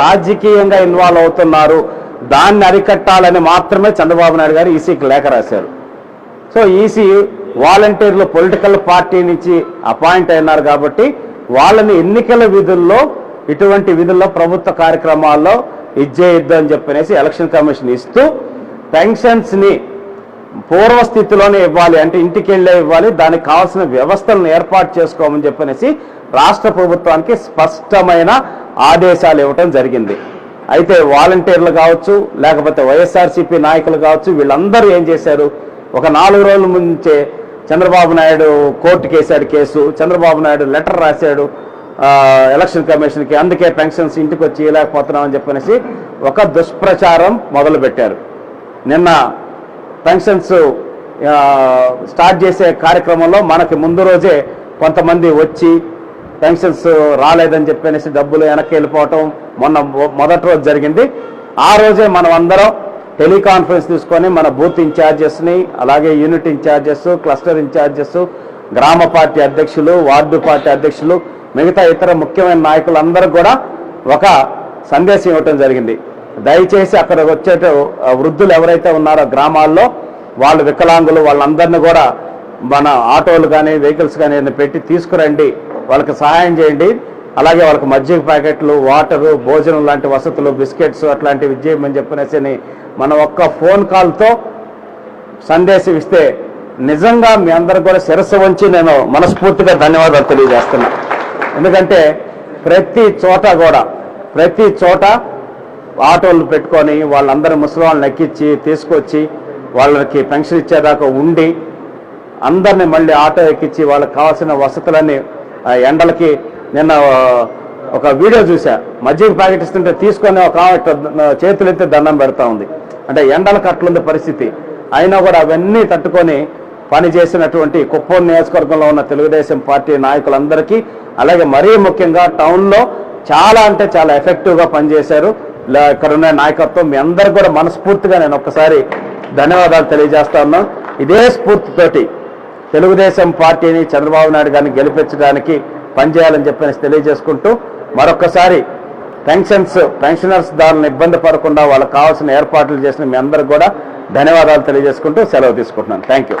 రాజకీయంగా ఇన్వాల్వ్ అవుతున్నారు. దాన్ని అరికట్టాలని మాత్రమే చంద్రబాబు నాయుడు గారు ఈసీకి లేఖ రాశారు. సో ఈసీ వాలంటీర్లు పొలిటికల్ పార్టీ నుంచి అపాయింట్ అయినారు కాబట్టి వాళ్ళని ఎన్నికల విధుల్లో ఇటువంటి విధుల్లో ప్రభుత్వ కార్యక్రమాల్లో ఇచ్చేయద్దు అని చెప్పనేసి ఎలక్షన్ కమిషన్ ఇస్తూ పెన్షన్స్ని పూర్వస్థితిలోనే ఇవ్వాలి అంటే ఇంటికి వెళ్ళే ఇవ్వాలి దానికి కావాల్సిన వ్యవస్థలను ఏర్పాటు చేసుకోమని చెప్పనేసి రాష్ట్ర ప్రభుత్వానికి స్పష్టమైన ఆదేశాలు ఇవ్వటం జరిగింది. అయితే వాలంటీర్లు కావచ్చు లేకపోతే వైఎస్ఆర్సీపీ నాయకులు కావచ్చు వీళ్ళందరూ ఏం చేశారు? ఒక నాలుగు రోజుల ముంచే చంద్రబాబు నాయుడు కోర్టుకి వేశాడు కేసు చంద్రబాబు నాయుడు లెటర్ రాశాడు ఎలక్షన్ కమిషన్కి అందుకే పెన్షన్స్ ఇంటికి వచ్చి ఇవ్వలేకపోతున్నామని చెప్పనేసి ఒక దుష్ప్రచారం మొదలుపెట్టారు. నిన్న పెన్షన్స్ స్టార్ట్ చేసే కార్యక్రమంలో మనకి ముందు రోజే కొంతమంది వచ్చి పెన్షన్స్ రాలేదని చెప్పనేసి డబ్బులు వెనక్కి వెళ్ళిపోవటం మొన్న మొ- మొదటి రోజు జరిగింది. ఆ రోజే మనం అందరం టెలికాన్ఫరెన్స్ తీసుకొని మన బూత్ ఇన్ఛార్జెస్ని అలాగే యూనిట్ ఇన్ఛార్జెస్ క్లస్టర్ ఇన్ఛార్జెస్ గ్రామ పార్టీ అధ్యక్షులు వార్డు పార్టీ అధ్యక్షులు మిగతా ఇతర ముఖ్యమైన నాయకులందరూ కూడా ఒక సందేశం ఇవ్వటం జరిగింది. దయచేసి అక్కడ వచ్చే వృద్ధులు ఎవరైతే ఉన్నారో గ్రామాల్లో వాళ్ళు వికలాంగులు వాళ్ళందరినీ కూడా మన ఆటోలు కానీ వెహికల్స్ కానీ పెట్టి తీసుకురండి. వాళ్ళకి సహాయం చేయండి. అలాగే వాళ్ళకి మజ్జిగ ప్యాకెట్లు వాటరు భోజనం లాంటి వసతులు బిస్కెట్స్ అట్లాంటివి ఇచ్చేయమని చెప్పనేసి మన ఒక్క ఫోన్ కాల్తో సందేశం ఇస్తే నిజంగా మీ అందరు కూడా శిరస్సు వంచి నేను మనస్ఫూర్తిగా ధన్యవాదాలు తెలియజేస్తున్నా. ఎందుకంటే ప్రతి చోట కూడా ప్రతి చోట ఆటోలు పెట్టుకొని వాళ్ళందరూ ముసలి వాళ్ళని ఎక్కించి తీసుకొచ్చి వాళ్ళకి పెన్షన్ ఇచ్చేదాకా ఉండి అందరిని మళ్ళీ ఆటో ఎక్కించి వాళ్ళకి కావాల్సిన వసతులన్నీ ఎండలకి నిన్న ఒక వీడియో చూసా మజ్జిగ ప్యాకెట్ ఇస్తుంటే తీసుకొని ఒక ఆమె చేతులు ఎత్తి దండం పెడతా ఉంది. అంటే ఎండలకు అట్లుంది పరిస్థితి. అయినా కూడా అవన్నీ తట్టుకొని పని చేసినటువంటి కుప్పం నియోజకవర్గంలో ఉన్న తెలుగుదేశం పార్టీ నాయకులందరికీ అలాగే మరీ ముఖ్యంగా టౌన్లో చాలా అంటే చాలా ఎఫెక్టివ్గా పనిచేశారు. ఇక్కడ ఉన్న నాయకత్వం మీ అందరు కూడా మనస్ఫూర్తిగా నేను ఒక్కసారి ధన్యవాదాలు తెలియజేస్తా ఉన్నాను. ఇదే స్ఫూర్తితోటి తెలుగుదేశం పార్టీని చంద్రబాబు నాయుడు గారిని గెలిపించడానికి పనిచేయాలని చెప్పని తెలియజేసుకుంటూ మరొకసారి పెన్షన్స్ పెన్షనర్స్ దారులను ఇబ్బంది పడకుండా వాళ్ళకి కావాల్సిన ఏర్పాట్లు చేసిన మీ అందరికి కూడా ధన్యవాదాలు తెలియజేసుకుంటూ సెలవు తీసుకుంటున్నాను. Thank you